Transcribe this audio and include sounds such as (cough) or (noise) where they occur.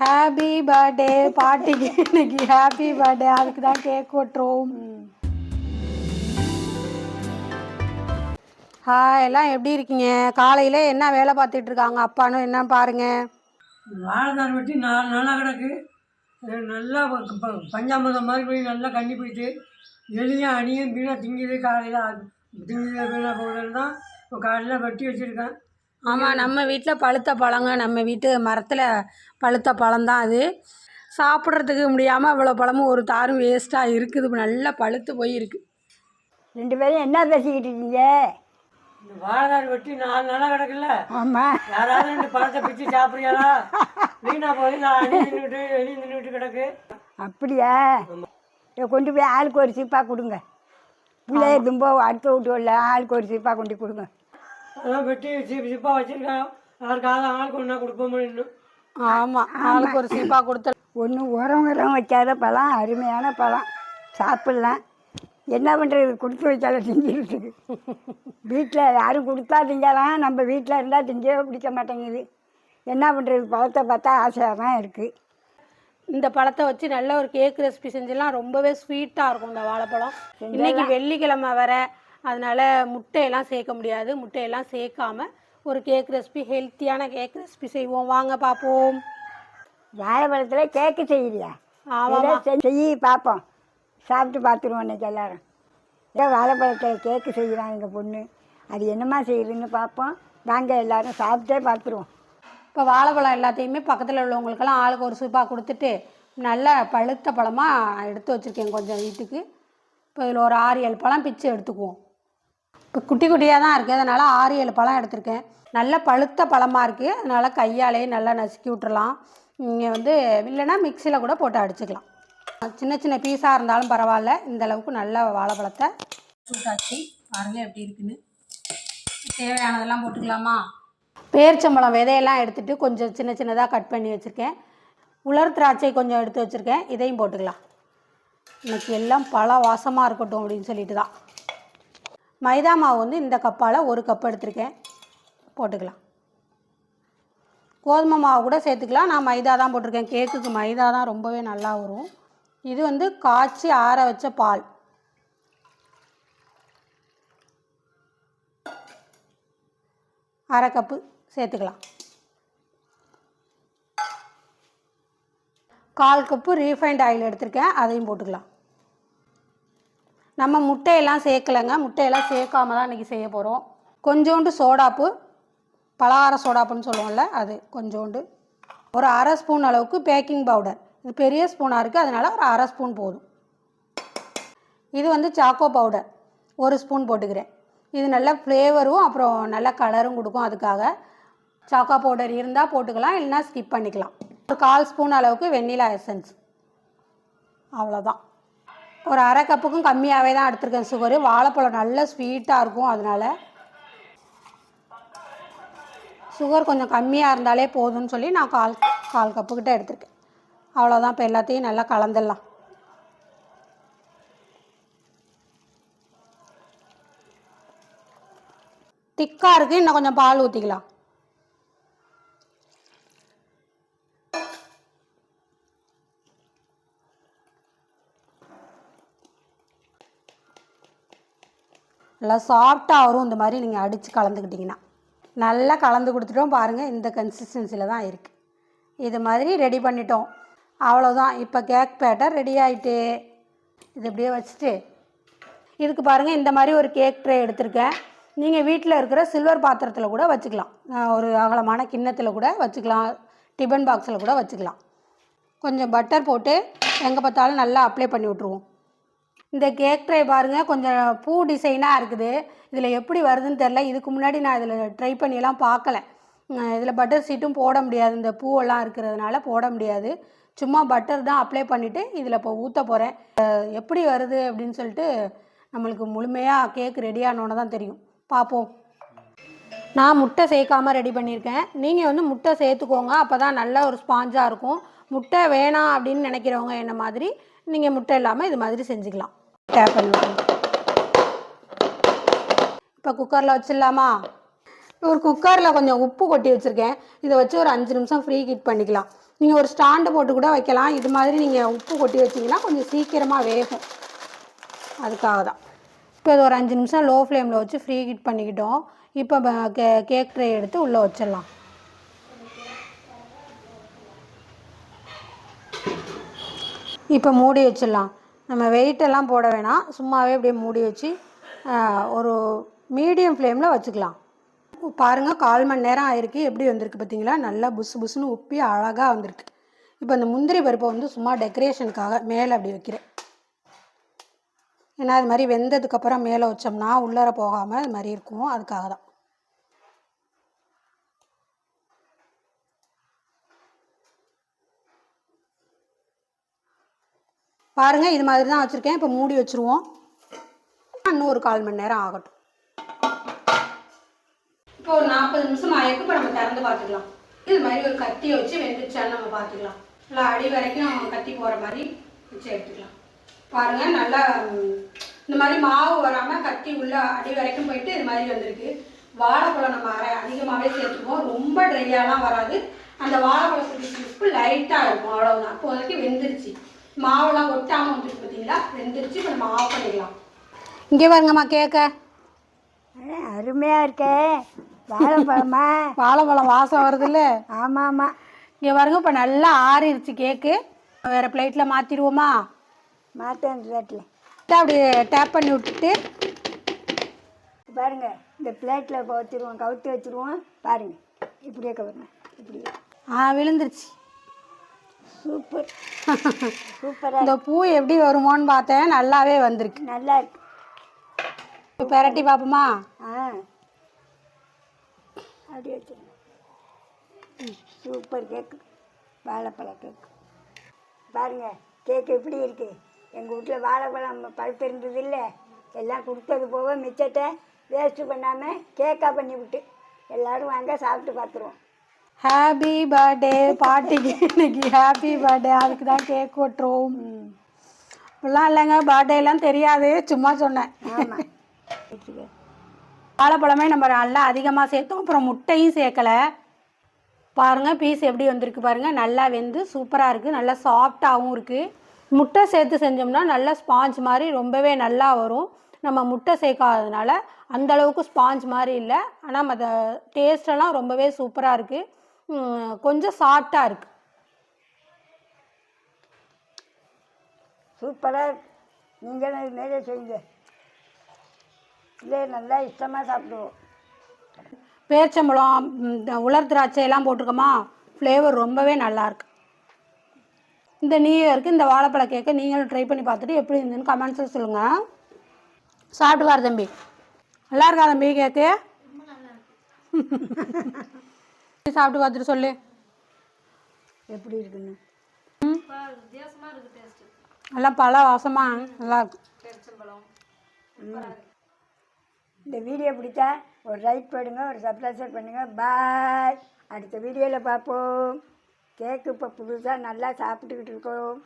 Happy birthday பாட்டிக்கு இன்னைக்கு happy birthday அதுக்கு தான் கேக் வெட்டுறோம் ஹாய் எல்லாம் எப்படி இருக்கீங்க? காலையில் என்ன வேலை பார்த்துட்டு இருக்காங்க? அப்பானும் என்ன பாருங்க? வாழைத்தார் வெட்டி நாலு நாளாக கிடக்கு. நல்லா பஞ்சாமிரதம் மாதிரி போய் நல்லா கண்ணி போயிட்டு எலியும் அணியும் வீணாக திங்குது காலையில் திங்குது வீணாக போகுதுன்னு தான் இப்போ காலையில் வெட்டி வச்சுருக்கேன். ஆமாம் நம்ம வீட்டில் பழுத்த பழங்க நம்ம வீட்டு மரத்தில் பழுத்த பழம்தான் அது. சாப்பிட்றதுக்கு முடியாமல் இவ்வளோ பழமும் ஒரு தாரும் வேஸ்ட்டாக இருக்குது. நல்லா பழுத்து போய் இருக்கு ரெண்டு பேரும் என்ன பேசிக்கிட்டு இருக்கீங்க? இந்த வெட்டி நாலு நாளாக கிடக்குல்ல. ஆமாம் யாராவது ரெண்டு பழத்தை பிச்சு சாப்பிட்றீங்களா? வீணாக போய் நான் நின்றுட்டு எலி நின்றுட்டு கிடக்கு. அப்படியா? இதை கொண்டு போய் ஆளுக்கு ஒரு சீப்பா கொடுங்க. பிள்ளைய தும்ப அடுத்த வீட்டு ஆளுக்கு ஒரு சீப்பா கொண்டு கொடுங்க. அதான் வெட்டி சிப்பு சிப்பாக வச்சுருக்கேன் யாருக்காவது ஆளுக்கு ஒன்றா கொடுப்போமோ இன்னும். ஆமாம் ஆளுக்கு ஒரு சீப்பாக கொடுத்து ஒன்று உரம் உரம் வைக்காத பழம் அருமையான பழம். சாப்பிட்லாம். என்ன பண்ணுறது கொடுத்து வைக்காத திங்கிறதுக்கு வீட்டில் யாரும் கொடுத்தா திங்கலாம் நம்ம வீட்டில் இருந்தால் திங்கவே பிடிக்க மாட்டேங்குது. என்ன பண்ணுறது பழத்தை பார்த்தா ஆசையாக தான் இருக்குது இந்த பழத்தை வச்சு நல்ல ஒரு கேக் ரெசிபி செஞ்செல்லாம் ரொம்பவே ஸ்வீட்டாக இருக்கும் இந்த வாழைப்பழம். இன்னைக்கு வெள்ளிக்கிழமை வர அதனால முட்டையெல்லாம் சேர்க்க முடியாது. முட்டையெல்லாம் சேர்க்காம ஒரு கேக் ரெசிபி ஹெல்த்தியான கேக் ரெசிபி செய்வோம். வாங்க பார்ப்போம் வாழைப்பழத்தில் கேக்கு செய்யலையா ஆமாம் செய்யி பார்ப்போம் சாப்பிட்டு பார்த்துருவோம் இன்னைக்கு எல்லாரும். ஏதோ வாழைப்பழத்தில் கேக்கு செய்கிறான் எங்கள் பொண்ணு. அது என்னமா செய்யுதுன்னு பார்ப்போம் வாங்க எல்லாரும் சாப்பிட்டே பார்த்துருவோம். இப்போ வாழைப்பழம் எல்லாத்தையுமே பக்கத்தில் உள்ளவங்களுக்கெல்லாம் ஆளுக்கு ஒரு சூப்பாக கொடுத்துட்டு நல்ல பழுத்த பழமாக எடுத்து வச்சுருக்கேன் கொஞ்சம் வீட்டுக்கு. இப்போ இதில் ஒரு ஆறு ஏழு பழம் பிச்சு எடுத்துக்குவோம். குட்டி குட்டியாக தான் இருக்குது அதனால் ஆறு ஏழு பழம் எடுத்திருக்கேன். நல்ல பழுத்த பழமாக இருக்குது அதனால் கையாலேயே நல்லா நசுக்கி விட்டுறலாம். இங்கே வந்து இல்லைன்னா மிக்சியில் கூட போட்டு அடிச்சுக்கலாம். சின்ன சின்ன பீஸாக இருந்தாலும் பரவாயில்ல. இந்த அளவுக்கு நல்ல வாழைப்பழத்தை சூட்டாச்சு பாருங்கள் எப்படி இருக்குன்னு. தேவையானதெல்லாம் போட்டுக்கலாமா? பேரிச்சம்பழம் விதையெல்லாம் எடுத்துகிட்டு கொஞ்சம் சின்ன சின்னதாக கட் பண்ணி வச்சுருக்கேன். உலர் திராட்சை கொஞ்சம் எடுத்து வச்சுருக்கேன். இதையும் போட்டுக்கலாம். இன்னைக்கு எல்லாம் பல வாசமாக இருக்கட்டும் அப்படின்னு சொல்லிட்டு தான் மைதா மாவு வந்து இந்த கப்பால் ஒரு கப் எடுத்திருக்கேன். போட்டுக்கலாம். கோதுமை மாவு கூட சேர்த்துக்கலாம். நான் மைதா தான் போட்டிருக்கேன். கேக்குக்கு மைதா தான் ரொம்பவே நல்லா வரும். இது வந்து காய்ச்சி ஆற வச்ச பால். அரை கப்பு சேர்த்துக்கலாம். கால் கப்பு ரீஃபைண்ட் ஆயில் எடுத்திருக்கேன். அதையும் போட்டுக்கலாம். நம்ம முட்டையெல்லாம் சேர்க்கலைங்க. முட்டையெல்லாம் சேர்க்காம தான் இன்றைக்கி செய்ய போகிறோம் கொஞ்சோண்டு சோடாப்பு பலகார சோடாப்புன்னு சொல்லுவோம்ல அது கொஞ்சோண்டு. ஒரு அரை ஸ்பூன் அளவுக்கு பேக்கிங் பவுடர். இது பெரிய ஸ்பூனாக இருக்குது அதனால் ஒரு அரை ஸ்பூன் போதும். இது வந்து சாக்கோ பவுடர். ஒரு ஸ்பூன் போட்டுக்கிறேன். இது நல்ல ஃப்ளேவரும் அப்புறம் நல்ல கலரும் கொடுக்கும் அதுக்காக. சாக்கோ பவுடர் இருந்தால் போட்டுக்கலாம் இல்லைன்னா ஸ்கிப் பண்ணிக்கலாம். ஒரு கால் ஸ்பூன் அளவுக்கு வெண்ணிலா எசன்ஸ் அவ்வளோதான் ஒரு அரை கப்புக்கும் கம்மியாகவே தான் எடுத்திருக்கேன் சுகரு வாழைப்பழம் நல்ல ஸ்வீட்டாக இருக்கும் அதனால். சுகர் கொஞ்சம் கம்மியாக இருந்தாலே போதும்னு சொல்லி நான் கால் கால் கப்புக்கிட்ட எடுத்திருக்கேன். அவ்வளோதான் இப்போ எல்லாத்தையும் நல்லா கலந்துடலாம். திக்காக இருக்குது இன்னும் கொஞ்சம் பால் ஊற்றிக்கலாம் நல்லா சாஃப்டாக வரும் இந்த மாதிரி நீங்கள் அடித்து கலந்துக்கிட்டிங்கன்னா. நல்லா கலந்து கொடுத்துட்டோம் பாருங்கள் இந்த கன்சிஸ்டன்சியில் தான் இருக்குது இது மாதிரி ரெடி பண்ணிட்டோம். அவ்வளோதான் இப்போ கேக் பேட்டர் ரெடி ஆகிட்டு இது இப்படியே வச்சுட்டு இதுக்கு பாருங்கள் இந்த மாதிரி ஒரு கேக் ட்ரே எடுத்திருக்கேன். நீங்கள் வீட்டில் இருக்கிற சில்வர் பாத்திரத்தில் கூட வச்சுக்கலாம். நான் ஒரு அகலமான கிண்ணத்தில் கூட வச்சுக்கலாம். டிபன் பாக்ஸில் கூட வச்சுக்கலாம். கொஞ்சம் பட்டர் போட்டு எங்கே பார்த்தாலும் நல்லா அப்ளை பண்ணி விட்ருவோம் இந்த கேக் ட்ரை பாருங்கள் கொஞ்சம் பூ டிசைனாக இருக்குது. இதில் எப்படி வருதுன்னு தெரில இதுக்கு முன்னாடி நான் இதில் ட்ரை பண்ணியெல்லாம் பார்க்கல. இதில் பட்டர் சீட்டும் போட முடியாது. இந்த பூவெல்லாம் இருக்கிறதுனால போட முடியாது. சும்மா பட்டர் தான் அப்ளை பண்ணிவிட்டு இதில் இப்போ ஊற்ற போகிறேன் எப்படி வருது அப்படின்னு சொல்லிட்டு நம்மளுக்கு முழுமையாக கேக் ரெடி ஆனோன்னு தான் தெரியும். பார்ப்போம் நான் முட்டை சேர்க்காமல் ரெடி பண்ணியிருக்கேன். நீங்கள் வந்து முட்டை சேர்த்துக்கோங்க. அப்போ தான் நல்ல ஒரு ஸ்பாஞ்சாக இருக்கும். முட்டை வேணாம் அப்படின்னு நினைக்கிறவங்க என்ன மாதிரி நீங்கள் முட்டை இல்லாமல் இது மாதிரி செஞ்சுக்கலாம். டேப் பண்ணி இப்போ குக்கரில் வச்சிடலாமா? ஒரு குக்கரில் கொஞ்சம் உப்பு கொட்டி வச்சுருக்கேன். இதை வச்சு ஒரு அஞ்சு நிமிஷம் ஃப்ரீ ஹீட் பண்ணிக்கலாம். நீங்கள் ஒரு ஸ்டாண்டு போட்டு கூட வைக்கலாம். இது மாதிரி நீங்கள் உப்பு கொட்டி வச்சிங்கன்னா கொஞ்சம் சீக்கிரமாக வேகும். அதுக்காக தான். இப்போ இது ஒரு அஞ்சு நிமிஷம் லோ ஃப்ளேமில் வச்சு ஃப்ரீ ஹீட் பண்ணிக்கிட்டோம். இப்போ கே கேக் ட்ரே எடுத்து உள்ளே வச்சிடலாம். இப்போ மூடி வச்சிடலாம். நம்ம வெயிட்டெல்லாம் போட வேணாம். சும்மாவே அப்படியே மூடி வச்சு ஒரு மீடியம் ஃப்ளேமில் வச்சுக்கலாம். பாருங்கள் கால் மணி நேரம் ஆயிருக்கு. எப்படி வந்திருக்கு பார்த்தீங்களா? நல்லா புசு புசுன்னு உப்பி அழகாக வந்திருக்கு. இப்போ இந்த முந்திரி பருப்பை வந்து சும்மா டெக்கரேஷனுக்காக மேலே அப்படி வைக்கிறேன். ஏன்னா அது மாதிரி வெந்ததுக்கப்புறம் மேலே வச்சோம்னா உள்ளார போகாமல் அது மாதிரி இருக்கும். அதுக்காக தான் பாருங்கள் இது மாதிரி தான் வச்சுருக்கேன். இப்போ மூடி வச்சுருவோம். இன்னும் ஒரு கால் மணி நேரம் ஆகட்டும். இப்போ ஒரு நாற்பது நிமிஷம் ஆயிருக்கு இப்போ நம்ம திறந்து பார்த்துக்கலாம். இது மாதிரி ஒரு கத்தியை வச்சு வெந்துச்சான்னு நம்ம பார்த்துக்கலாம். நல்லா அடி வரைக்கும் கத்தி போகிற மாதிரி வச்சு எடுத்துக்கலாம். பாருங்கள் நல்லா இந்த மாதிரி மாவு வராமல் கத்தி உள்ள அடி வரைக்கும் போயிட்டு இது மாதிரி வந்திருக்கு. வாழைப்பழம் நம்ம அரை அதிகமாகவே சேர்த்துக்குவோம். ரொம்ப ட்ரையாலாம் வராது. அந்த வாழைப்பழத்துக்கு சிஸ்ப்பு லைட்டாக இருக்கும். அவ்வளோதான் அப்போதைக்கு வெந்துருச்சு. மாவெல்லாம் ஒட்டாமல் வந்துருக்கு பார்த்தீங்களா வெந்துருச்சு இப்போ நம்ம ஆஃப் பண்ணிக்கலாம். இங்கே பாருங்கம்மா கேட்க அருமையாக இருக்கே. வாழைப்பழமா? (laughs) வாழைப்பழம் வாசம் வருதுல்ல? ஆமாம். ஆமாம் இங்கே பாருங்க இப்போ நல்லா ஆறிடுச்சு கேக்கு. வேறு பிளேட்டில் மாற்றிடுவோமா மாற்றேன் பிளேட்டில் அப்படி டேப் பண்ணி விட்டுட்டு. பாருங்க இந்த பிளேட்டில் இப்போ வச்சுருவோம் கவுத்து வச்சுருவோம். பாருங்க இப்படியே கவருங்க இப்படியே. ஆ விழுந்துருச்சு. சூப்பர். (laughs) சூப்பராக இந்த பூ எப்படி வருமோன்னு பார்த்தேன். நல்லாவே வந்திருக்கு. நல்லா இருக்கு. பெரட்டி பார்ப்போமா? ஆ. அப்படியே வச்சுருங்க சூப்பர் கேக்கு வாழைப்பழம் கேக்கு பாருங்க கேக்கு எப்படி இருக்கு? எங்கள் வீட்டில் வாழைப்பழம் பழுத்து இருந்தது இல்லை. எல்லாம் கொடுத்தது போக மிச்சத்தை வேஸ்ட்டு பண்ணாமல் கேக்காக பண்ணி விட்டு எல்லோரும் வாங்க சாப்பிட்டு பார்த்துருவோம். ஹாப்பி பர்த்டே பாட்டிக்கு இன்னைக்கு ஹாப்பி பர்த்டே அதுக்கு தான் கேக் வெட்டுறோம் இப்படிலாம் இல்லைங்க. பர்த்டேலாம் தெரியாது. சும்மா சொன்னேன். வாழைப்பழமே நம்ம நல்லா அதிகமாக சேர்த்தோம். அப்புறம் முட்டையும் சேர்க்கலை. பாருங்கள் பீஸ் எப்படி வந்திருக்கு பாருங்கள் நல்லா வெந்து சூப்பராக இருக்குது நல்லா சாஃப்டாகவும் இருக்குது முட்டை சேர்த்து செஞ்சோம்னா நல்லா ஸ்பாஞ்ச் மாதிரி ரொம்பவே நல்லா வரும். நம்ம முட்டை சேர்க்காததுனால அந்த அளவுக்கு ஸ்பாஞ்ச் மாதிரி இல்லை. ஆனால் மற்ற டேஸ்டெல்லாம் ரொம்பவே சூப்பராக இருக்குது கொஞ்சம் சாஃப்டாக இருக்குது சூப்பராக நீங்களும் இது மாரி செய்யுங்க. இதே நல்லா இஷ்டமாக சாப்பிடுவோம். பேரிச்சம்பழம் உலர் திராட்சை எல்லாம் போட்டிருக்கோமா? ஃப்ளேவர் ரொம்பவே நல்லா இருக்கு. இந்த நியூ இயருக்கு இந்த வாழைப்பழ கேக்கை நீங்களும் ட்ரை பண்ணி பார்த்துட்டு எப்படி இருந்துன்னு கமெண்ட்ஸில் சொல்லுங்கள் சாப்பிட்டு பாரு தம்பி. நல்லா இருக்கா தம்பி கேக்கு (laughs) சாப்பிட்டு பார்த்துட்டு சொல்லு. எப்படி இருக்குன்னு? நல்லா பழ வாசமாக நல்லா இருக்கு. இந்த வீடியோ பிடிச்சா ஒரு லைக் போடுங்க ஒரு சப்ஸ்கிரைப் பண்ணுங்கள் பாய் அடுத்த வீடியோவில் பார்ப்போம். கேக்கு இப்போ புதுசாக நல்லா சாப்பிட்டுக்கிட்டு இருக்கோம்.